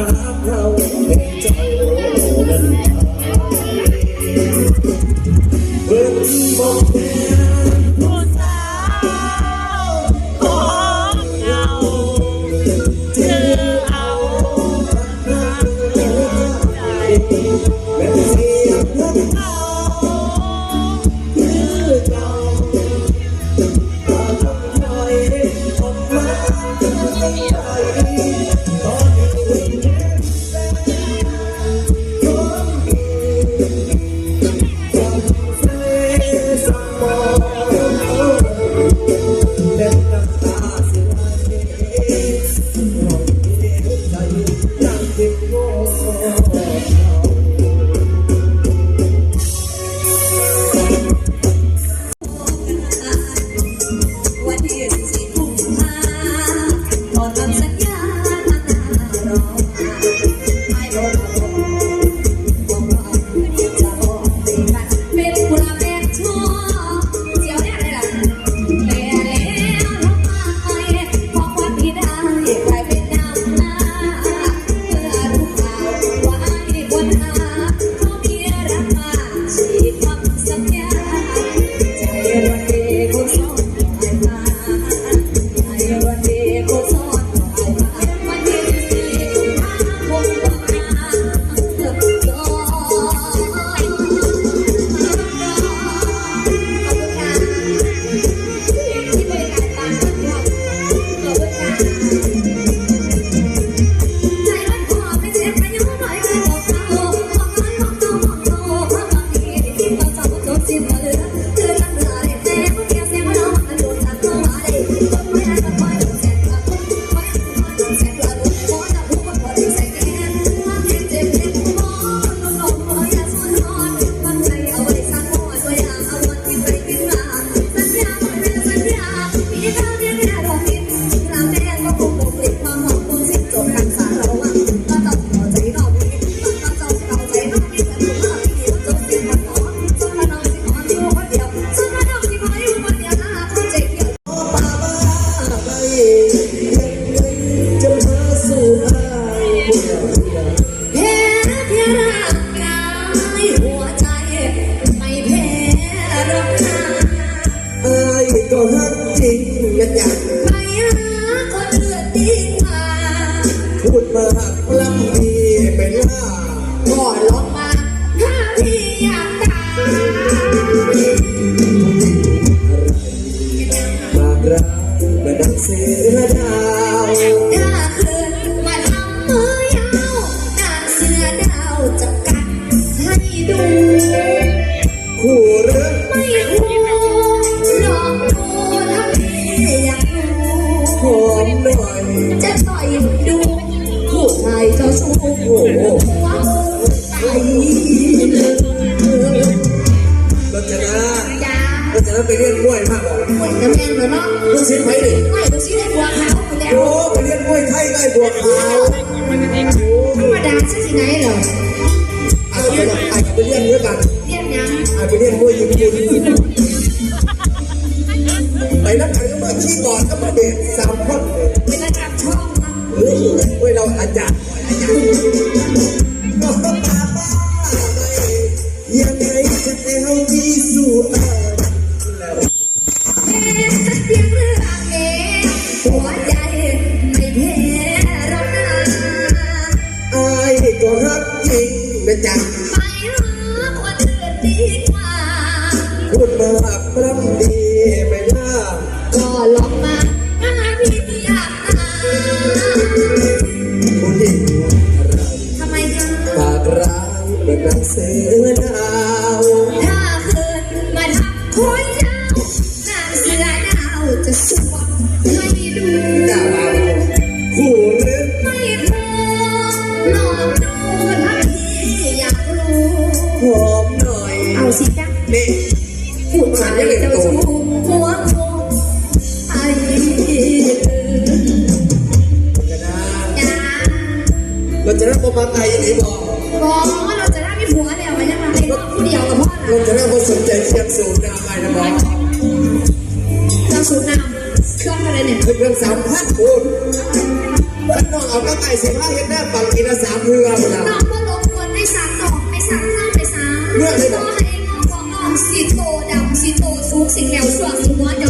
Love, love. อยลงมาถ้าพี่ยากตายฝดักระดับเสือดาวคืนมาทำมือยาวตาเสือดาวจะกัดให้ดูคู่รักไม่คู่ลอกดูถ้าพี่อยากรู้อมหน่อยจะต่ดูผู้ชายจ้าชู้โไปเรียนกล้วยมากกว่าโอ้ยกระแพงเลยเนาะต้กศิษย์ไปดิไม่ต้องชี้ได้บัวขาวคนแล้วโอ้ไปเรียนกล้วยไทยได้บัวขาวธรรมดาซะที่ไหนเหรออาไปเรียนเนื้อยกันเรียนยังอาไปเรียนกล้วยยู่ พูดมาหักพร่ำดีไหมล่ะก็ลองมาหาพี่ที่อยากตาผู้หญิงอะไรทำไมคะปากร้ายเป็นหนังเสือดาวถ้าคืนมาทำคนเจ้านางเสือดาวจะสวมให้ดูกาบาคู่หรือไม่พอลองดูถ้าพี่อยากรู้หอมหน่อยเอาสิจ๊ะนี่ ผู้ชายเจ้าชู้หัวโตไอ้กระดาจ้าเราจะรับประมาณไงอย่างนี้บอกบอกว่าเราจะได้มีผัวแล้วมันยังมาให้น้องผู้เดียวกับพ่อเรานะจะได้คนสนใจเทียบสูงดาวไปนะบอกเราสูบน้ำเครื่องอะไรเนี่ยคือเรื่องสามพันคุณท่านน้องเอาตั้งไก่สิบห้าเห็นหน้าฝั่งอีละสามเรือเวลาน้องก็ลงควรให้สามดอกให้สามข้างให้สามเลือกเลยเหรก็อให้น้องของน้องสีโตดำสีโต สูงสีแมว